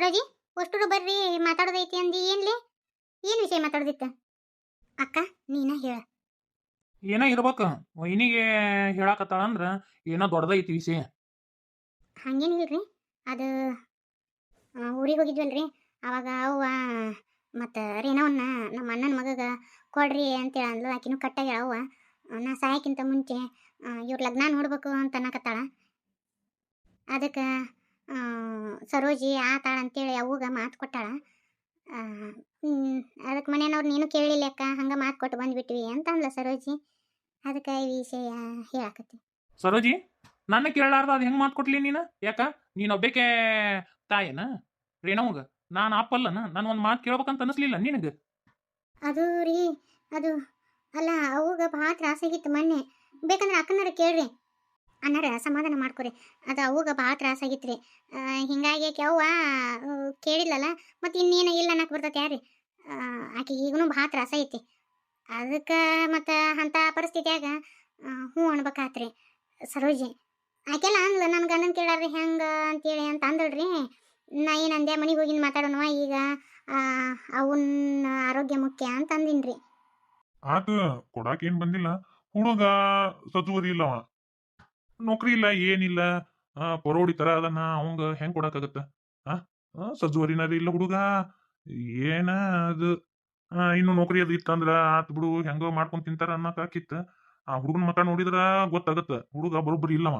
ಸರೋಜಿ ಅಷ್ಟರು ಬರ್ರಿ ಮಾತಾಡೋದೈತಿ ಅಂದಿ ಏನ್ಲಿ? ಏನ್ ವಿಷಯ ಮಾತಾಡೋದಿತ್ತ? ಅಕ್ಕ ನೀನ ಹೇಳ. ಏನೋ ಇರ್ಬೇಕು ವೈನಿಗೆ ಹೇಳಾಕತ್ತಾಳ ಅಂದ್ರ ಏನೋ ದೊಡ್ಡದೈತಿ ವಿಷಯ. ಹಂಗೇನಿಲ್ರಿ ಅದು ಊರಿಗೆ ಹೋಗಿದ್ವಲ್ರಿ ಅವಾಗ ಅವ್ವ ಮತ್ತು ರೇನವನ್ನ ನಮ್ಮ ಅಣ್ಣನ ಮಗಗ ಕೊಡ್ರಿ ಅಂತೇಳಿ ಅಂದ್ಲು ಆಕಿನೂ ಕಟ್ಟಾಗ್ಯಾಳ ಅವ್ವ. ನಾ ಸಾಯಕ್ಕಿಂತ ಮುಂಚೆ ಇವ್ರ ಲಗ್ನ ನೋಡ್ಬೇಕು ಅಂತ ಅನ್ನಕತ್ತಾಳ. ಅದಕ್ಕೆ ಸರೋಜಿ ಆತಾಳ ಅಂತೇಳಿ ಅವ್ಗ ಮಾತು ಕೊಟ್ಟಾಳ. ಅದಕ್ಕೆ ಮನೆಯವ್ರು ನೀನು ಕೇಳಿಲ್ಲ ಅಕ್ಕ ಹಂಗೆ ಮಾತು ಕೊಟ್ಟು ಬಂದ್ಬಿಟ್ವಿ ಅಂತ ಅಂದ್ಲ ಸರೋಜಿ. ಅದಕ್ಕೆ ಈ ವಿಷಯ ಹೇಳಾಕತ್ತಿ. ಸರೋಜಿ ನನ್ನ ಕೇಳಾರ್ದ ಅದು ಹೆಂಗ್ ಮಾತು ಕೊಟ್ಲಿ ನೀನು? ಯಾಕ ನೀನು ಒಬ್ಬಕೆ ತಾಯಿನ? ರೀ ನಮಗ ನಾನು ಅಪ್ಪಲ್ಲನ ನಾನು ಒಂದು ಮಾತು ಕೇಳ್ಬೇಕಂತ ಅನಿಸ್ಲಿಲ್ಲ ನಿನಗೆ? ಅದು ರೀ ಅದು ಅಲ್ಲ ಅವಾಗ ಭಾಳ ತ್ರಾಸಾಗಿತ್ತು ಮೊನ್ನೆ. ಬೇಕಂದ್ರೆ ಅಕ್ಕನಾರ ಕೇಳ್ರಿ. ಅನ್ನಾರ ಸಮಾಧಾನ ಮಾಡ್ಕೊರಿ. ಅದು ಅವಾಗ ಭಾಳ ತ್ರಾಸಾಗಿತ್ತು ರೀ ಹಿಂಗಾಗಿ ಅವ್ವ ಕೇಳಿಲ್ಲಲ್ಲ ಮತ್ತು ಇನ್ನೇನು ಇಲ್ಲ ಅನ್ನಕ್ಕೆ ಬರ್ತೈತೆ ಯಾರಿ ಆಕೆ ಈಗೂ ಭಾಳ ತ್ರಾಸ ಐತಿ. ಅದಕ್ಕೆ ಮತ್ತು ಅಂಥ ಪರಿಸ್ಥಿತಿಯಾಗ ಹ್ಞೂ ಅನ್ಬೇಕಾತ್ರಿ ಸರೋಜಿ. ಆಕೆಲ್ಲ ಅಂದ್ಲ ನನ್ನ ಗಂಡನ ಕೇಳಾರ್ರಿ ಹೆಂಗೆ ಅಂತೇಳಿ ಅಂತ ಅಂದಳ್ರಿ. ನಾ ಏನು ಅಂದೆ ಮನೆಗೆ ಹೋಗಿ ಮಾತಾಡೋಣ, ಈಗ ಅವನ್ನ ಆರೋಗ್ಯ ಮುಖ್ಯ ಅಂತ ಅಂದಿನ್ರಿ. ಆತ ಕೊಡಾಕ ಏನ್ ಬಂದಿಲ್ಲ. ಹುಡುಗ ಸಜುವರಿ ಇಲ್ಲವ. ನೌಕರಿ ಇಲ್ಲ ಏನಿಲ್ಲ ಪರೋಡಿ ತರ ಅದನ್ನ ಅವಂಗ ಹೆಂಗ್ ಕೊಡಕಾಗತ್ತ ಆ ಸಜ್ಜುವರಿನಾರ ಇಲ್ಲ ಹುಡುಗ. ಏನ ಅದು? ಇನ್ನು ನೌಕರಿ ಅದು ಇತ್ತಂದ್ರ ಆತ್ ಬಿಡು, ಹೆಂಗೋ ಮಾಡ್ಕೊಂಡ್ ತಿಂತಾರ ಅನ್ನಕಾಕಿತ್ತ ಆ ಹುಡುಗನ ಮಕ ನೋಡಿದ್ರ ಗೊತ್ತಾಗತ್ತ. ಹುಡುಗ ಬರೋಬ್ಬರಿ ಇಲ್ಲವ.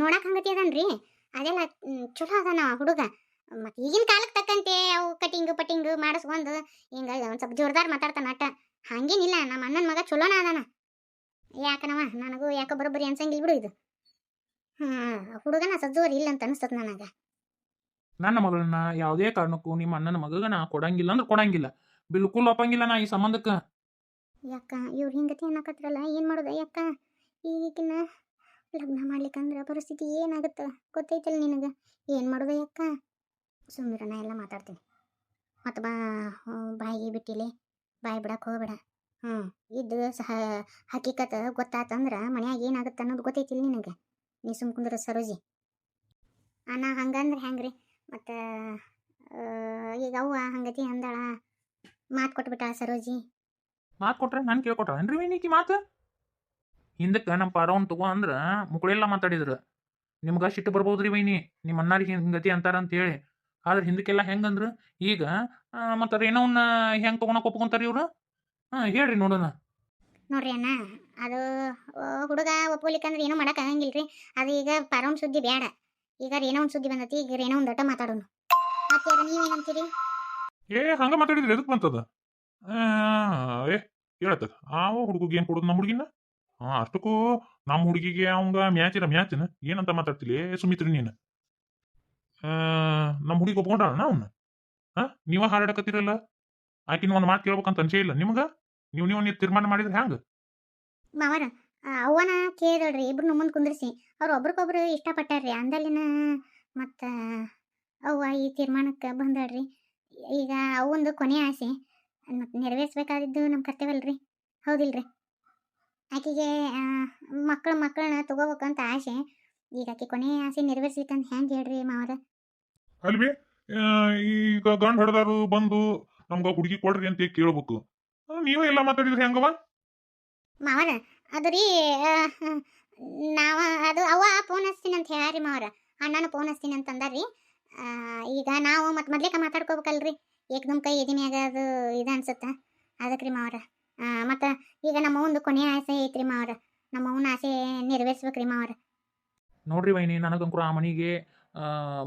ನೋಡಕ್ ಹಂಗತಿ ಅದನ್ರಿ ಅದೆಲ್ಲ ಚಲೋ ಅದನ ಹುಡುಗ. ಮತ್ತೆ ಈಗಿನ ಕಾಲಕ್ಕೆ ತಕ್ಕಂತೆ ಅವು ಕಟಿಂಗ್, ಪಟಿಂಗ್ ಮಾಡಿಸ್ಕೊಂಡು ಹಿಂಗ ಒಂದ್ ಸ್ವಲ್ಪ ಜೋರ್ದಾರ್ ಮಾತಾಡ್ತಾನ ಅಟ್ಟ. ಹಂಗೇನಿಲ್ಲ, ನಮ್ಮ ಅಣ್ಣನ ಮಗ ಚಲೋನ ಅದಾನ. ಯಾಕನವ? ನನಗೂ ಯಾಕೋ ಬರೋಬ್ಬರಿ ಅನ್ಸಂಗಿಲ್ಲ ಬಿಡು ಇದು. ಹ್ಮ್ ಹುಡುಗನ ಸಜ್ಜೋರಿ ಇಲ್ಲ ಅಂತ ಅನಿಸ್ತದ ನನಗ. ನನ್ನ ಮಗಳನ್ನ ಯಾವುದೇ ಕಾರಣಕ್ಕೂ ನಿಮ್ಮ ಅಣ್ಣನ ಮಗಗ ನಾ ಕೊಡಂಗಿಲ್ಲ ಅಂದ್ರೆ ಕೊಡಂಗಿಲ್ಲ. ಬಿಲ್ಕುಲ್ ಒಪ್ಪಂಗಿಲ್ಲ ನಾ ಈ ಸಂಬಂಧಕ್ಕೆ. ಯಾಕ ಇವ್ರು ಹಿಂಗತಿ ಅನ್ನಕತ್ರಲ್ಲ ಏನ್ ಮಾಡೋದ ಯಾಕ? ಈಗಿನ ಲಗ್ನ ಮಾಡ್ಲಿಕ್ಕಂದ್ರ ಪರಿಸ್ಥಿತಿ ಏನಾಗತ್ತ ಗೊತ್ತೈತಲ್ಲ ನಿನಗ? ಏನ್ ಮಾಡೋದ ಯಾಕ? ಸುಮ್ಮಿರ ನಾ ಎಲ್ಲ ಮಾತಾಡ್ತೀನಿ. ಮತ್ತು ಬಾ ಬಾಯಿಗೆ ಬಿಟ್ಟಿಲೆ. ಬಾಯಿ ಬಿಡಕ್ಕೆ ಹೋಗ್ಬೇಡ. ಹ್ಞೂ ಇದು ಸಹ ಹಕೀಕತ್ ಗೊತ್ತಾತಂದ್ರ ಮನ್ಯಾಗ ಏನಾಗುತ್ತೆ ಅನ್ನೋದು ಗೊತ್ತೈತಿಲ್ಲ ನಿನಗೆ? ನೀ ಸುಮ್ ಕುಂದ್ರ ಸರೋಜಿ. ಅಣ್ಣ ಹಂಗಂದ್ರೆ ಹೆಂಗ್ರಿ? ಮತ್ತು ಈಗ ಅವ್ವ ಹಂಗತಿ ಅಂದಾಳ. ಮಾತು ಕೊಟ್ಬಿಟ್ಟಾಳ ಸರೋಜಿ. ಮಾತು ಕೊಟ್ರೆ ನಾನು ಕೇಳ್ಕೊಟ್ರ ಏನ್ರಿ ವೈನಿಕಿ ಮಾತು? ಹಿಂದಕ್ಕೆ ನಮ್ಮ ಪಾರವನ್ ತಗೋ ಅಂದ್ರ ಮುಕ್ಕಳೆಲ್ಲ ಮಾತಾಡಿದ್ರು. ನಿಮ್ಗೆ ಸಿಟ್ಟು ಬರ್ಬೋದ್ರಿ ವೈನಿ ನಿಮ್ಮ ಅಣ್ಣಾರಿಗೆ ಹಿಂಗತಿ ಅಂತಾರ ಅಂತ ಹೇಳಿ. ಆದ್ರೆ ಹಿಂದಕ್ಕೆಲ್ಲ ಹೆಂಗಂದ್ರೆ? ಈಗ ಮತ್ತೆ ಏನೋ ಹೆಂಗ್ ತೊಗೊಳಕ್ ಒಪ್ಕೊಂತಾರ ಇವ್ರು? ಹಾಂ ಹೇಳ್ರಿ ನೋಡೋಣ. ನೋಡ್ರಿ ಅಣ್ಣ ಅದು ಹುಡುಗ ಒಪ್ಪಲಿಕ್ಕಂದ್ರೆ ಏನೋ ಮಾಡಕ್ ಆಗಂಗಿಲ್ರಿ. ಅದು ಈಗ ಪರಮ್ ಸುದ್ದಿ ಬೇಡ ಈಗ ಏನೋ ಒಂದು ಸುದ್ದಿ ಬಂದತಿ ಈಗ ಏನೋ ಒಂದು ದೊಡ್ಡ ಮಾತಾಡೋಣ ಮತ್ತೆ ನೀವೇನಂತೀರಿ? ಏ ಹಂಗ ಮಾತಾಡಿದ್ರೆ ಎದಕ್ ಬಂತದ? ಏ ಹೇಳತ್ತ ಆ ಹುಡುಗಿಗೆ ಏನ್ ಕೊಡೋದು ನಮ್ಮ ಹುಡುಗಿನ? ಹಾ ಅಷ್ಟಕ್ಕೂ ನಮ್ಮ ಹುಡುಗಿಗೆ ಅವಂಗ ಮ್ಯಾಚಿನ ಮ್ಯಾಚಿನ ಏನಂತ ಮಾತಾಡ್ತಿಲಿ? ಸುಮಿತ್ರಿ ನೀನು. ನಮ್ಮ ಹುಡುಗಿ ಒಪ್ಕೊಂಡಾಳ ಅವನ್ನ ಹಾ ನೀವ ಹಾರಾಡಕತ್ತಿರಲ್ಲ? ಆಕಿನ ಒಂದು ಮಾತು ಕೇಳ್ಬೇಕಂತ ಅನ್ಸೇ ಇಲ್ಲ. ನಿಮ್ಗ? ನೀವು ನೀವು ನೀವು ತೀರ್ಮಾನ ಮಾಡಿದ್ರೆ ಹ್ಯಾಂಗ ಮಾವರ ಅವನ ಅವ್ವನ ಕೇಳಿದಳ್ರಿ ಇಬ್ರು ಮುಂದೆ ಕುಂದ್ರಿಸಿ. ಅವ್ರು ಒಬ್ರಿಗೊಬ್ರು ಇಷ್ಟಪಟ್ಟಾರ್ರಿ. ಅಂದಲ್ಲಿನ ಮತ್ತು ಅವ್ವ ಈ ತೀರ್ಮಾನಕ್ಕೆ ಬಂದಾಳ್ರಿ. ಈಗ ಅವಂದು ಕೊನೆ ಆಸೆ. ಮತ್ತು ನೆರವೇರಿಸ್ಬೇಕಾದಿದ್ದು ನಮ್ಮ ಕರ್ತವ್ಯಲ್ರಿ. ಹೌದಿಲ್ರಿ? ಆಕೆಗೆ ಮಕ್ಕಳು ಮಕ್ಕಳನ್ನ ತಗೋಬೇಕಂತ ಆಸೆ. ಈಗ ಆಕೆ ಕೊನೆ ಆಸೆ ನೆರವೇರಿಸ್ಲಿಕ್ಕಂತ ಹೆಂಗೆ ಹೇಳ್ರಿ ಮಾವರ? ಅಲ್ವಿ ಈಗ ಗಂಡ ಹೊಡೆದಾರು ಬಂದು ನಮ್ಗ ಹುಡುಗಿ ಕೊಡ್ರಿ ಅಂತ ಕೇಳ್ಬೇಕು. ನೀವೇ ಎಲ್ಲ ಮಾತಾಡಿದ್ರೆ ಹೆಂಗವ ಮಾವನ ಅದು ರೀ ನಾವ ಅದು ಅವ್ವ ಫೋನ್ ಹಚ್ತೀನಿ ಅಂತ ಹೇಳಿ ಮಾವರ. ಅಣ್ಣನ ಫೋನ್ ಹಚ್ತೀನಿ ಅಂತ ಅಂದಾರ್ರಿ ಈಗ ನಾವು ಮತ್ತೆ ಮೊದ್ಲೇಕ ಮಾತಾಡ್ಕೋಬೇಕಲ್ರಿ. ಏಕ್ದಮ್ ಕೈ ಎದಿ ಮ್ಯಾಗ ಅದು ಇದು ಅನ್ಸುತ್ತ. ಅದಕ್ಕೆ ರೀ ಮಾವರ. ಮತ್ತು ಈಗ ನಮ್ಮ ಒಂದು ಕೊನೆಯ ಆಸೆ ಐತ್ರಿ ಮಾವರ. ನಮ್ಮ ಅವನ ಆಸೆ ನೆರವೇರಿಸ್ಬೇಕ್ರಿ ಮಾವರ. ನೋಡ್ರಿ ವೈನಿ ನನಗಂಕ್ರು ಆ ಮನಿಗೆ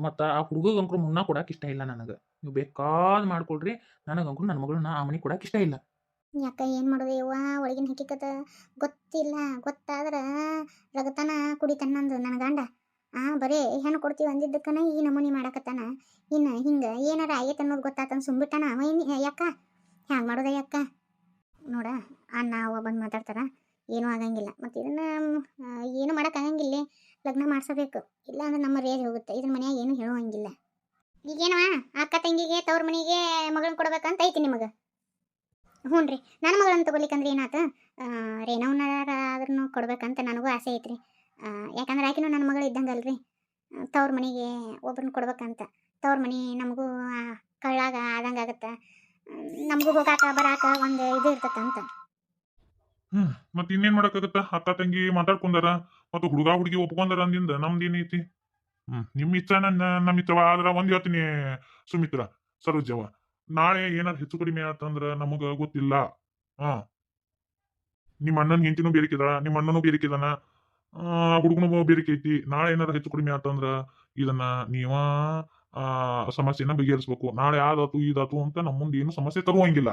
ಮತ್ತು ಆ ಹುಡುಗಂಕ್ರು ಮುನ್ನ ಕೊಡಕ್ಕೆ ಇಷ್ಟ ಇಲ್ಲ ನನಗೆ. ನೀವು ಬೇಕಾದ್ ಮಾಡ್ಕೊಳ್ರಿ. ನನಗಂಕ್ರು ನನ್ನ ಮಗಳನ್ನ ಆ ಮನೆ ಕೊಡಕ್ಕೆ ಇಷ್ಟ ಇಲ್ಲ. ಯಾಕ ಏನು ಮಾಡೋದು ಯವ್ವ? ಒಳಗಿನ ಹಕ್ಕಿಕತ ಗೊತ್ತಿಲ್ಲ. ಗೊತ್ತಾದ್ರೆ ರಗತನ ಕುಡಿತನ್ನಂದು ನನ್ನ ಗಂಡ. ಆ, ಬರೇ ಹೆಣ್ಣು ಕೊಡ್ತೀವಿ ಅಂದಿದ್ದಕ್ಕನ ಈ ನಮೂನಿ ಮಾಡಕತ್ತಾನ. ಇನ್ನು ಹಿಂಗೆ ಏನಾರ ಆಗೈತೆ ಅನ್ನೋದು ಗೊತ್ತಾತನ ಸುಮ್ಬಿಟ್ಟಾನ ಅವ ಯಾಕ? ಹ್ಯಾಂಗೆ ಮಾಡೋದ ಯಾಕ? ನೋಡ, ಅಣ್ಣ ಅವ ಬಂದು ಮಾತಾಡ್ತಾರ. ಏನೂ ಆಗಂಗಿಲ್ಲ. ಮತ್ತು ಇದನ್ನ ಏನೂ ಏನು ಮಾಡೋಕ್ಕಾಗಂಗಿಲ್ಲ ಲಗ್ನ ಮಾಡ್ಸಬೇಕು. ಇಲ್ಲ ಅಂದ್ರೆ ನಮ್ಮ ರೇಜ್ ಹೋಗುತ್ತೆ. ಇದ್ರ ಮನ್ಯಾಗ ಏನು ಹೇಳುವಂಗಿಲ್ಲ ಈಗೇನವ? ಅಕ್ಕ ತಂಗಿಗೆ, ತವ್ರ ಮನೆಗೆ ಮಗಳನ್ನ ಕೊಡ್ಬೇಕಂತ ಐತಿ ನಿಮಗೆ. ಹ್ಞೂ ರೀ ನನ್ನ ಮಗಳನ್ನ ತಗೊಲಿಕ್ಕಂದ್ರೆ ಏನಾತ? ರೇನವನಾದ್ರೂ ಕೊಡ್ಬೇಕಂತ ನನಗೂ ಆಸೆ ಐತ್ರಿ. ಯಾಕಂದ್ರೆ ಆಕಿನೂ ನನ್ನ ಮಗಳು ಇದ್ದಂಗೆ ಅಲ್ರಿ ತವ್ರ ಮನೆಗೆ ಒಬ್ರನ್ನ ಕೊಡ್ಬೇಕಂತ. ತವ್ರ ಮನೆ ನಮಗೂ ಕಳ್ಳಾಗ ಆದಂಗೆ ಆಗುತ್ತೆ ನಮಗೂ ಹೋಗಾಕ, ಬರಾಕ ಒಂದು ಇದು ಇರ್ತೈತೆ ಅಂತ ಹ್ಮ್, ಮತ್ತೆ ಇನ್ನೇನ್ ಮಾಡಕ್ಕಾಗತ್ತ? ಅಕ್ಕ ತಂಗಿ ಮಾತಾಡ್ಕೊಂಡಾರ, ಮತ್ತು ಹುಡುಗ ಹುಡುಗಿ ಒಪ್ಕೊಂಡಾರ ಅಂದಿಂದ ನಮ್ದು ಏನೈತಿ ಹ್ಮ್. ನಿಮ್ ನನ್ನ ನಮ್ಮ ಮಿತ್ರವ ಆದ್ರ ಒಂದ್ ಹೇಳ್ತೀನಿ ಸುಮಿತ್ರ ಸರೋಜವ ನಾಳೆ ಏನಾದ್ರು ಹೆಚ್ಚು ಕಡಿಮೆ ಆತಂದ್ರ ನಮಗ ಗೊತ್ತಿಲ್ಲ. ಹಾ. ನಿಮ್ಮ ಅಣ್ಣನ ಹೆಂಡತಿನೂ ಬೇರಿಕಿದಾಳ ನಿಮ್ಮ ಅಣ್ಣನೂ ಬೇರಿಕಿದಾನ. ಆ ಹುಡುಗನೂ ಬೇರಿಕೈತಿ. ನಾಳೆ ಏನಾರ ಹೆಚ್ಚು ಕಡಿಮೆ ಆತಂದ್ರ ಇದನ್ನ ನೀವ ಆ ಸಮಸ್ಯೆನ ಬಗೆಹರಿಸ್ಬೇಕು. ನಾಳೆ ಆದಾತು ಇದಾತು ಅಂತ ನಮ್ಮ ಮುಂದೆ ಏನು ಸಮಸ್ಯೆ ತರುವಂಗಿಲ್ಲ.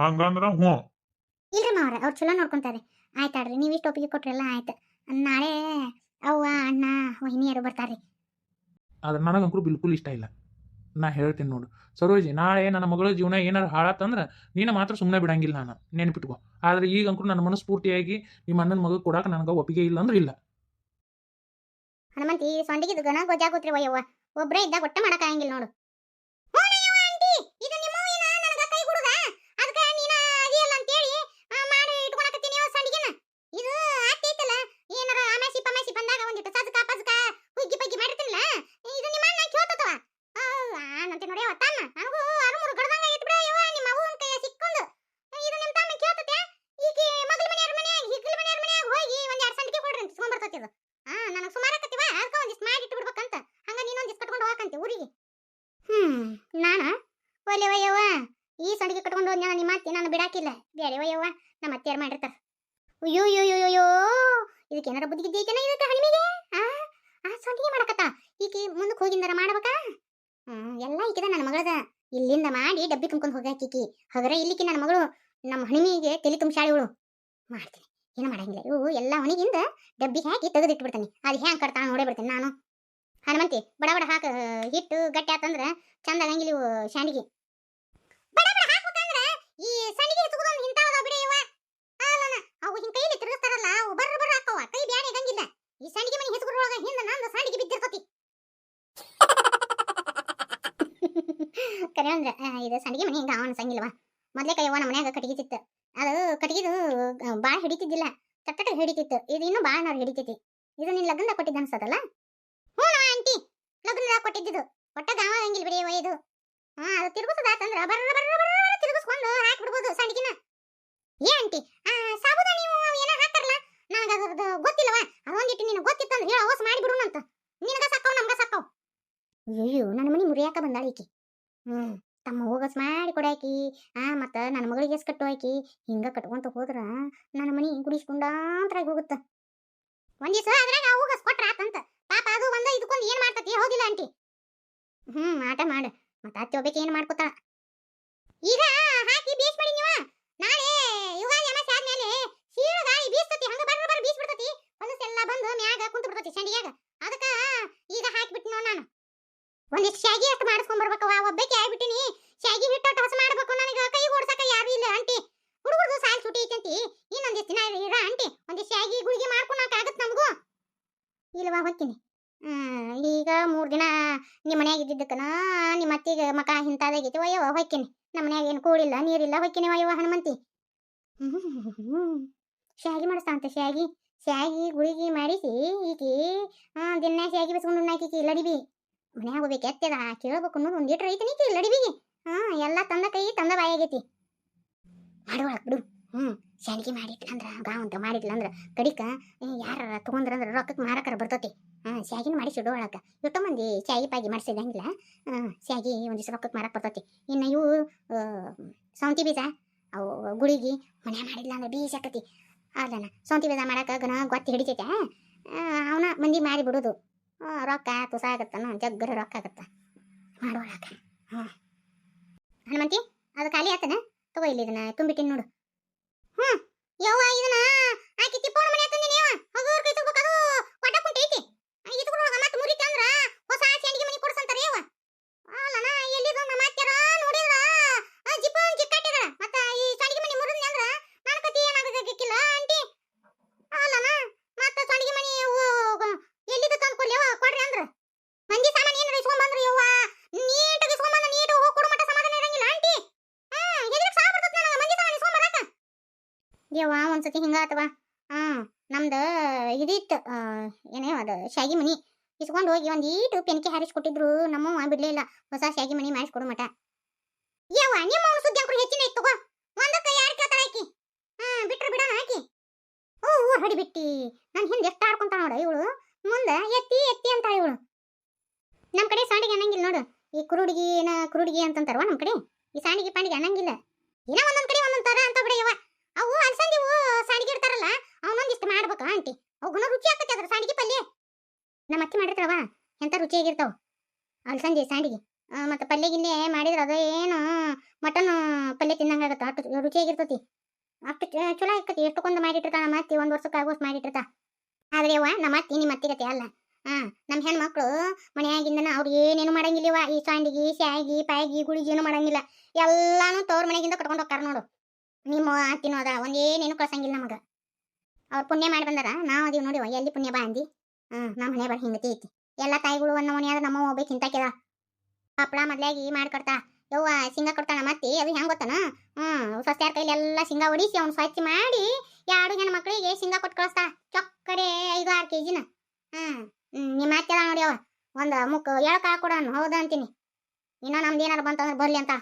ಹಂಗಂದ್ರ ಹ್ಞೂ. ಇಲ್ರಿ ಮಾವ್ರ ಅವ್ರು ಚಲೋ ನೋಡ್ಕೊಂತಾರೆ. ಆಯ್ತಾಡ್ರಿ ನೀವು ಇಷ್ಟು ಒಪ್ಪಿಗೆ ಕೊಟ್ರಲ್ಲ ಆಯ್ತು. ನಾಳೆ ಅವ್ವ ಅಣ್ಣ ವಹಿನಿಯರು ಬರ್ತಾರ್ರಿ. ಆದ್ರೆ ನನಗಂತೂ ಬಿಲ್ಕುಲ್ ಇಷ್ಟ ಇಲ್ಲ. ನಾ ಹೇಳ್ತೀನಿ ನೋಡು. ಸರೋಜಿ, ನಾಳೆ ನನ್ನ ಮಗಳ ಜೀವನ ಏನಾರು ಹಾಳಾತಂದ್ರೆ ನೀನು ಮಾತ್ರ ಸುಮ್ಮನೆ ಬಿಡಂಗಿಲ್ಲ ನಾನು. ನೆನಪಿಟ್ಕೊ. ಆದ್ರೆ ಈಗ ಅಂಕರು ನನ್ನ ಮನಸ್ಫೂರ್ತಿಯಾಗಿ ನಿಮ್ಮ ಅಣ್ಣನ ಮಗ ಕೊಡಕ್ಕೆ ನನಗೆ ಒಪ್ಪಿಗೆ ಇಲ್ಲ ಅಂದ್ರೆ ಇಲ್ಲ. ಹನುಮಂತಿ ಸೊಂಡಿಗೆ ಗಣ ಗೊಜ್ಜಾಗೋತ್ರಿ ಒಯ್ಯವ್ವ ಒಬ್ಬರೇ ಇದ್ದಾಗ ಒಟ್ಟ ಮಾಡಕ್ಕಾಗಂಗಿಲ್ಲ ನೋಡು ಇದು ನಿಮ್ಮ ಏನ ನನಗ ಕೈ ಹುಡುಗ ಅದಕ್ಕ ನೀನ ಅದಿಯಲ್ಲ ಅಂತೇಳಿ ಆ, ಮಾಡಿ ಇಟ್ಕೊಳಕತ್ತೀನಿ ಅವ ಸಂಡಿಗೆನ ಇದು ಆಗ್ತೈತಲ್ಲ ಏನಾರ ಅಮಾಸಿ ಪಮಾಸಿ ಬಂದಾಗ ಒಂದಿಟ್ಟು ಸಜ್ಕ ಪಜ್ಕ ಹುಗ್ಗಿ ಪಗ್ಗಿ ಮಾಡಿರ್ತೀನಲ್ಲ ಇದು ನಿಮ್ಮ ಅಣ್ಣ ಕೇಳ್ತತವ ನಂತೆ ನೋಡಿ ಅವ ತಮ್ಮ ನನಗೂ ಅರುಮುರು ಗಡ್ದಂಗ ಐತ್ ಬಿಡ ಯವ್ವ ನಿಮ್ಮ ಅವ್ವನ ಕೈ ಸಿಕ್ಕೊಂಡು ಇದು ನಿಮ್ಮ ತಮ್ಮ ಕೇಳ್ತತೆ ಈಕಿ ಮಗಳ ಮನೆಯವ್ರ ಮನ್ಯಾಗ ಹಿಗ್ಗಲ ಮನೆಯವ್ರ ಮನ್ಯಾಗ ಹೋಗಿ ಒಂದ್ ಎರಡು ಸಂಡಿಗೆ ಕೊಡ್ರಿ ಅಂತ ಸುಮ್ಮನೆ ಬರ್ತೈತಿ ಇದು ಆ ನನಗೆ ಸುಮಾರು ಆಕತಿವ ಅದಕ್ಕೆ ಒಂದಿಷ್ಟು ಮಾಡಿ ಇಟ್ಟು ಬಿಡ್ಬೇಕಂತ ಹಂಗ ಕಟ್ಕೊಂಡು ಊರಿಗೆ. ಹ್ಮ್. ನಾನು ಒಲೆ ಒಯ್ಯವ್ವ ಈ ಸಂಡಿಗೆ ಕಟ್ಕೊಂಡು ಹೋದ್ನ ನಿಮ್ಮ ಅತ್ತೆ ನಾನು ಬಿಡಾಕಿಲ್ಲ. ಬೇರೆ ವಯ್ಯವ್ವ ನಮ್ಮ ಅತ್ತೆಯರ್ ಮಾಡಿರ್ತಾರ. ಅಯ್ಯೋ ಅಯ್ಯೋ ಅಯ್ಯೋ ಅಯ್ಯೋ ಇದಕ್ಕೆ ಏನಾರ ಬುದ್ಧಿ ಗಿದ್ದಿ ಐತೆನ ಇದಕ್ಕೆ ಹಣಿಮಿಗೆ ಆ ಆ ಸಂಡಿಗೆ ಮಾಡಕತ್ತ? ಈಕಿ ಮುಂದಕ್ಕೆ ಹೋಗಿಂದಾರ ಮಾಡ್ಬೇಕಾ? ಹ್ಮ್ ಎಲ್ಲ ಈಕಿದ ನನ್ನ ಮಗಳದ. ಇಲ್ಲಿಂದ ಮಾಡಿ ಡಬ್ಬಿ ತುಂಬ್ಕೊಂಡು ಹೋಗಾಕಿಕಿ ಹಗರ ಇಲ್ಲಿಕಿ ನನ್ನ ಮಗಳು ನಮ್ಮ ಹಣಿಮಿಗೆ ತಲೆ ತುಂಬಿಸಾಳಿ ಇವಳು. ಮಾಡ್ತೀನಿ. ಏನು ಮಾಡಂಗಿಲ್ಲ. ಇವು ಎಲ್ಲ ಅವನಿಗಿಂದ ಡಬ್ಬಿ ಹಾಕಿ ತೆಗೆದಿಟ್ಟು ಬಿಡ್ತಾನೆ ಅದು ಹೆಂಗೆ ಕಟ್ತಾನ ನೋಡೇ ಬಿಡ್ತೀನಿ ನಾನು. ಹನುಮಂತಿ, ಬಡ ಬಡ ಹಾಕ, ಹಿಟ್ಟು ಗಟ್ಟಿ ಆತಂದ್ರ ಚಂದ ಆಗಂಗಿಲ್ಲ ಶಾಂಡಿಗೆ ಬಡ ಈ ಅವು ತಿರುಗಿಸ್ತಾರಲ್ಲ ಕೈ ಬ್ಯಾನೆ ಆಗಂಗಿಲ್ಲ ಈ ಸಂಡಿಗೆ ಮನೆ ಹೆಸರುಗಳೊಳಗ ಹಿಂದ ಅಂದ್ರ ಇದು ಸಂಡಿಗೆ ಮನೆ ಹಿಂಗ ಅವನ ಸಂಗಿಲ್ವ ಮೊದಲೇ ಕೈಯವ್ವ ನಮ್ಮ ಮನ್ಯಾಗ ಕಟಗಿತಿತ್ತು ಅದು ಕಟಗಿದು ಬಾಳ ಹಿಡಿತಿದ್ದಿಲ್ಲ ತಟ್ಟಟ ಹಿಡಿತಿತ್ತು. ಇದು ಇನ್ನೂ ಬಾಳ ನಾರು ಹಿಡಿತೈತಿ. ಇದು ನಿನ್ನ ಲಗ್ನ ಕೊಟ್ಟಿದ್ದ ಅನ್ಸದಲ್ಲ ಲಗ್ನದಾಗ ಕೊಟ್ಟಿದ್ದು ಒಟ್ಟ ಗಾವ ಹಂಗಿಲ್ ಬಿಡಿ ಒಯ್ದು ಹಾ, ಅದು ತಿರುಗಿಸೋದಾತಂದ್ರ ಬರ್ರ ಬರ ಬರ್ರ ತಿರುಗಿಸ್ಕೊಂಡು ಹಾಕ್ಬಿಡ್ಬೋದು ಸಂಡಿಗೆನ ಏ ಆಂಟಿ, ಆ ಸಾಬುದಾನಿ ನೀವು ಏನೋ ಹಾಕ್ತಾರಲ್ಲ? ನನಗ ಅದ್ರದ್ದು ಗೊತ್ತಿಲ್ಲವ ಅದೊಂದಿಟ್ಟು ನಿನಗೆ ಗೊತ್ತಿತ್ತಂದ್ರೆ ಹೇಳ, ಅವಸ್ ಮಾಡಿ ಬಿಡುನಂತ ನಿನಗ ಸಾಕವ್, ನಮ್ಗ ಸಾಕವ್. ಅಯ್ಯೋ ನನ್ನ ಮನೆ ಮುರಿಯಾಕ ಬಂದಾಳ ಈಕಿ. ಹ್ಮ್, ತಮ್ಮ ಹೋಗಸ್ ಮಾಡಿ ಕೊಡಾಕಿ ಆ, ಮತ್ತ ನನ್ನ ಮಗಳಿಗೆ ಎಸ್ ಕಟ್ಟು ಹಾಕಿ ಹಿಂಗ ಕಟ್ಕೊಂತ ಹೋದ್ರ ನನ್ನ ಮನಿ ಗುಡಿಸ್ಕೊಂಡಾಂತ್ರಾಗಿ ಹೋಗುತ್ತ. ಒಂದ್ ದಿವಸ ಅದ್ರಾಗ ಹೋಗಸ್ ಕೊಟ್ರ ಆತಂತ. ಇದಕ್ಕೊಂದು ಏನ್ ಮಾಡ್ತತಿ? ಹೋಗಿಲ್ಲ ಆಂಟಿ. ಹ್ಮ್, ಆಟ ಮಾಡ. ಮತ್ತ ಅತ್ತೆ ಒಬ್ಬಕ್ಕೆ ಏನ್ ಮಾಡ್ಕೊತಾಳ? ಈಗ ಹಾಕಿ ಬೀಸ್ಬೇಡಿ ನೀವ. ನಾಳೆ ಯುಗಾದಿ ಅಮಾಸೆ ಆದ್ಮೇಲೆ ಸೀರ ಗಾಳಿ ಬೀಸ್ತತಿ. ಹಂಗ ಬರ್ರ ಬರ್ರ ಹೊಲಸ ಎಲ್ಲಾ ಬಂದು ಮ್ಯಾಗ ಕುಂತ ಬಿಡ್ತತಿ ಸಂಡಿಗ್ಯಾಗ. ಅದಕ್ಕ ಈಗ ಹಾಕಿ ಹಾಕಿಬಿಟ್ಟು ನಾನು. ಒಂದಿಷ್ಟು ಶಾಗಿ ಅಷ್ಟು ಮಾಡಿಸ್ಕೊಂಡ್ ಬರ್ಬೇಕವ ಒಬ್ಬಕ್ಕೆ ಆಗ್ಬಿಟ್ಟಿನಿ ಶಾಗಿ ಹಿಟ್ಟು ಹೊಸ ಮಾಡ್ಬೇಕು ನನಗೆ ಕೈ ಓಡ್ಸಕ ಯಾರು ಇಲ್ಲ ಆಂಟಿ ಹುಡುಗರು ಸಾಲ್ ಸುಟಿ ಐತಂತಿ ಇನ್ನೊಂದಿಷ್ಟು ದಿನ ಇರ ಆಂಟಿ ಒಂದಿಷ್ಟು ಶಾಗಿ ಗುಳಿಗೆ ಮಾಡ್ಕೊಳಕ್ ಆಗತ್ ನಮಗೂ ಇಲ್ವಾ ಹೊಕ್ಕಿನಿ ಹ್ಮ್ ಈಗ ಮೂರ್ ದಿನ ನಿಮ್ಮ ನಾ ಇದ್ದಿದ್ದಕ್ಕನ ನಿಮ್ಮ ಅತ್ತಿಗೆ ಮಕ ಹಿಂತಾದಾಗೈತಿ ಒಯ್ಯವ ಹೊಯ್ಕಿನಿ. ನಮ್ಮ ಮನ್ಯಾಗ ಏನು ಕೂಡಿಲ್ಲ, ನೀರಿಲ್ಲ, ಹೊಯ್ಕಿನಿ ಒಯ್ಯವ ಹನುಮಂತಿ. ಶ್ಯಾಗಿ ಮಾಡಿಸ್ತಾ ಅಂತ ಶ್ಯಾಗಿ. ಶ್ಯಾಗಿ ಗುಳಿಗಿ ಮಾಡಿಸಿ ಈಕಿ ದಿನ ಶ್ಯಾಗಿ ಬಿಸ್ಕೊಂಡು ಉಣ್ಣಾಕಿ ಲಡಿಬಿ. ಮನ್ಯಾಗ ಹೋಗ್ಬೇಕು, ಎತ್ತದ, ಕೇಳ್ಬೇಕು ಅನ್ನೋದು ಒಂದು ಲೀಟ್ರ್ ಐತಿ ನೀಕಿ ಲಡಿಬಿಗೆ? ಹಾ ಎಲ್ಲ ತಂದ ಕೈ ತಂದ ಬಾಯಾಗೈತಿ. ಮಾಡುವ ಬಿಡು. ಹ್ಮ್. ಶಾಲಿಗೆ ಅಂದ್ರೆ ಗಾವಂತ ಮಾಡಿಟ್ಲಂದ್ರ ಕಡಿಕ ಯಾರ ತಗೊಂಡ್ರಂದ್ರ ರೊಕ್ಕಕ್ಕೆ ಮಾರಕರ ಬರ್ತತಿ. ಹಾ ಶಾಗಿನ ಸಿಡೋ ಒಳಗೆ. ಎಷ್ಟೋ ಮಂದಿ ಶಾಗಿ ಪಾಗಿ ಮಾಡಿಸಿದಂಗಿಲ್ಲ ಶಾಗಿ ಒಂದಿಷ್ಟು ರೊಕ್ಕಕ್ಕೆ ಮಾರಕ್ಕೆ ಬರ್ತತಿ. ಇನ್ನು ಇವು ಸೌಂತಿ ಬೀಜ, ಅವು ಗುಳಿಗಿ ಮನೆ ಮಾಡಿಲ್ಲ ಅಂದ್ರೆ ಬೀಜ ಆಕತಿ. ಅಲ್ಲನ ಸೌಂತಿ ಬೀಜ ಮಾಡಕ ಗನ ಗೊತ್ತಿ ಹಿಡಿತೈತೆ. ಅವನ ಮಂದಿ ಮಾಡಿ ಬಿಡೋದು. ರೊಕ್ಕ ತುಸ ಆಗತ್ತ ಜಗ್ಗರ ರೊಕ್ಕ ಆಗತ್ತ. ಮಾಡೋಳಕ ಹಾಂ. ಹನುಮಂತಿ, ಅದು ಖಾಲಿ ಆತನ? ತಗೋ ಇಲ್ಲಿ ಇದನ್ನ ತುಂಬಿಟ್ಟಿನ ನೋಡು. ಹ್ಞೂ ಯವ್ವ ಇದನ್ನ ಆಕಿ ತಿಪ್ಪೋಣ ಮನೆ ತಂದಿನಿ ಯವ್ವ ಹಗೂರ್ ಕೈ ತಗೋಬೇಕು ಅದು ಒಟ್ಟ ಕುಂಟೆ ಐತಿ ಇದ್ಕೊಳಗ ಮತ್ತೆ ಮುರಿತ ಅಂದ್ರ ಹೊಸ ಚಂಡಿಗೆ ಮನೆ ಕೊಡ್ಸಂತಾರ ಯವ್ವ ಅಲ್ಲನ ಎಲ್ಲಿದು ನಮ್ಮ ಅತ್ತೆರ ನೋಡಿದ್ರ ಜಿಪ್ಪನ್ ಚಿಕ್ಕಾಟಿದ್ರ ಮತ್ತ ಈ ಚಂಡಿಗೆ ಮನೆ ಮುರಿದ್ನಿ ಅಂದ್ರ ನನ್ನ ಕತಿ ಏನಾಗಬೇಕಿಲ್ಲ ಆಂಟಿ ಅಲ್ಲನ ಮತ್ತ ಚಂಡಿಗೆ ಮನೆ ಎಲ್ಲಿದು ತಂದು ಕೊಡ್ಲೇವ ಕೊಡ್ರಿ ಅಂದ್ರ ಮಂದಿ ಸಾಮಾನು ಏನಾರ ಇಸ್ಕೊಂಡ್ ಬಂದ್ರಿ ಯವ್ವ ನೀಟಾಗಿ ಇಸ್ಕೊಂಡ್ ಬಂದ ನೀಟ್ ಹೋಗಿ ಕೊಡು ಮಟ್ಟ ಸಮಾಧಾನ ಇರಂಗಿಲ್ಲ ಆಂಟಿ ಹ್ಮ್ ಎದ್ರಿಗೆ ಸಾವು ಬರ್ತದ ನನಗ ಮಂದಿ ಸಾಮಾನು ಇಸ್ಕೊಂಡ್ ಬರಾಕ ಯವ್ವ ಒಂದ್ಸತಿ ಹಿಂಗಾತವ ಹ್ಮ್ ನಮ್ದ ಇದಿತ್ತು ಏನೇ ಅದು ಶಾಗಿ ಮನಿ. ಇಸ್ಕೊಂಡು ಹೋಗಿ ಒಂದು ಈಟು ಪೆನ್ಕಿ ಹಾರಿಸ್ಕೊಟ್ಟಿದ್ರು ನಮ್ಮವ್ವ ಬಿಡ್ಲೇ ಇಲ್ಲ. ಹೊಸ ಶಾಗಿ ಮನಿ ಮಾಡಿಸ್ಕೊಡು ಮಟ ಯವ್ವ, ನಿಮ್ಮ ಅವನ ಸುದ್ದಿ ಅಂಕರು ಹೆಚ್ಚಿನ ಇತ್ತು ತಗೋ ಒಂದಕ್ಕೆ ಯಾರು ಆಕಿ? ಹಾ ಬಿಟ್ರೆ ಬಿಡೋಣ ಆಕಿ? ಓ ಊರ್ ಹಡಿ ಬಿಟ್ಟಿ. ನಾನು ಹಿಂದೆ ಎಷ್ಟು ಆಡ್ಕೊಂತ ನೋಡ ಇವಳು. ಮುಂದೆ ಎತ್ತಿ ಎತ್ತಿ ಅಂತ ಇವಳು. ನಮ್ಮ ಕಡೆ ಸಾಂಡಿಗೆ ಅನ್ನಂಗಿಲ್ಲ ನೋಡು. ಈ ಕುರುಡಿಗಿ ಏನ ಕುರುಡಿಗಿ ಅಂತಂತಾರವ ನಮ್ಮ ಕಡೆ. ಈ ಸಾಂಡಿಗೆ ಪಾಂಡಿಗೆ ಅನ್ನಂಗಿಲ್ಲ. ಏನೋ ಒಂದೊಂದ್ ಕಡೆ ಒಂದೊಂದ್ ತರ ಅಂತ ಬಿಡಿ ಅವು ಅಲ್ಸಂದಿವು ಸಾಂಡಿಗೆ ಇಡ್ತಾರಲ್ಲ ಅವನೊಂದಿಷ್ಟು ಮಾಡ್ಬೇಕು ಆಂಟಿ. ಅವು ಗುಣ ರುಚಿ ಆಗ್ತೈತೆ ಅದ್ರ ಸಾಂಡಿಗೆ ಪಲ್ಯ. ನಮ್ಮ ಅತ್ತಿ ಮಾಡಿರ್ತಾವ ಎಂತ ರುಚಿಯಾಗಿರ್ತಾವ ಅಲ್ಸಂದಿ ಸಾಂಡಿಗೆ. ಆ, ಮತ್ತೆ ಪಲ್ಯ ಗಿಲ್ಲೆ ಮಾಡಿದ್ರೆ ಅದು ಏನು ಮಟನ್ ಪಲ್ಯ ತಿನ್ನಂಗಾಗತ್ತ ಅಷ್ಟು ರುಚಿಯಾಗಿರ್ತತಿ ಅಷ್ಟು ಚಲೋ ಆಗ್ತತಿ ಎಷ್ಟಕ್ಕೊಂದು ಮಾಡಿಟ್ಟಿರ್ತಾಳ ನಮ್ಮ ಅತ್ತಿ ಒಂದು ವರ್ಷಕ್ಕೆ ಆಗೋಷ್ಟು ಮಾಡಿಟ್ಟಿರ್ತಾ ಆದ್ರೆ ಅವ್ವ ನಮ್ಮ ಅತ್ತಿ ನಿಮ್ಮ ಅತ್ತಿಗತಿ ಅಲ್ಲ. ಹಾ ನಮ್ಮ ಹೆಣ್ಮಕ್ಳು ಮನೆಯಾಗಿಂದನ ಅವ್ರು ಏನೇನು ಮಾಡಂಗಿಲ್ಲವ ಈ ಸಾಂಡಿಗೆ ಸ್ಯಾಗಿ ಪಾಯ್ಗಿ ಗುಳಿಗೆ ಏನು ಮಾಡಂಗಿಲ್ಲ. ಎಲ್ಲಾನು ತವ್ರ ಮನೆಗಿಂದ ಕಟ್ಕೊಂಡು ಹೋಗ್ತಾರ ನೋಡು. ನಿಮ್ಮ ಅತ್ತಿನೂ ಅದ ಒಂದೇನೇನು ಕಳ್ಸಂಗಿಲ್ಲ ನಮಗ. ಅವ್ರು ಪುಣ್ಯ ಮಾಡಿ ಬಂದಾರ, ನಾವು ಅದೀವಿ ನೋಡಿವ ಎಲ್ಲಿ ಪುಣ್ಯ ಬಾ ಅಂದಿ. ಹ್ಮ್ ನಮ್ಮ ಮನೆ ಬರ್ ಹಿಂಗತಿ ಐತಿ. ಎಲ್ಲ ತಾಯಿಗಳು ಒಂದು ಮನೆ ಆದ್ರೆ ನಮ್ಮ ಹೋಗ್ಬೇಕು ಇಂತಾಕ್ಯದ ಹಪ್ಪಳ ಮೊದ್ಲಾಗಿ ಮಾಡ್ಕೊಡ್ತಾ ಯವ್ವ ಶೇಂಗಾ ಕೊಡ್ತಾಳ ಮತ್ತೆ, ಅದು ಹೆಂಗೆ ಗೊತ್ತಾನ? ಹ್ಮ್, ಸಸ್ಯಾರ ಕೈಲಿ ಎಲ್ಲ ಶೇಂಗಾ ಹೊಡಿಸಿ ಅವ್ನು ಸ್ವಚ್ಛ ಮಾಡಿ ಎರಡು ಜನ ಮಕ್ಕಳಿಗೆ ಶೇಂಗಾ ಕೊಟ್ಟು ಕಳಿಸ್ತಾ ಚೊಕ್ಕರೆ ಐದು ಆರು ಕೆ ಜಿನ ಹ್ಞೂ ನಿಮ್ಮ ಅತ್ತೆದ ನೋಡಿ ಅವ ಒಂದು ಮುಕ್ ಎಳಕ ಕೊಡ ಹೌದಾ ಅಂತೀನಿ. ಇನ್ನ ನಮ್ದು ಏನಾರು ಬಂತಂದ್ರೆ ಬರಲಿ ಅಂತ.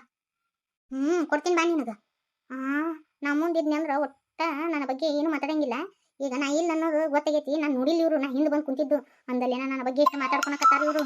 ಹ್ಞೂ ಕೊಡ್ತೀನಿ ಬಾ ನಿನಗ. ಆ, ನಾ ಮುಂದಿದ್ನಿ ಅಂದ್ರ ಒಟ್ಟ ನನ್ನ ಬಗ್ಗೆ ಏನು ಮಾತಾಡಂಗಿಲ್ಲ. ಈಗ ನಾ ಇಲ್ಲ ಅನ್ನೋದು ಗೊತ್ತಾಗೈತಿ. ನಾನು ನೋಡಿಲ್ಲ ಇವ್ರು, ನಾ ಹಿಂದೆ ಬಂದು ಕುಂತಿದ್ದು. ಅಂದಲ್ಲೇನ ನನ್ನ ಬಗ್ಗೆ ಎಷ್ಟು ಮಾತಾಡ್ಕೊಳಕತ್ತಾರ ಇವರು?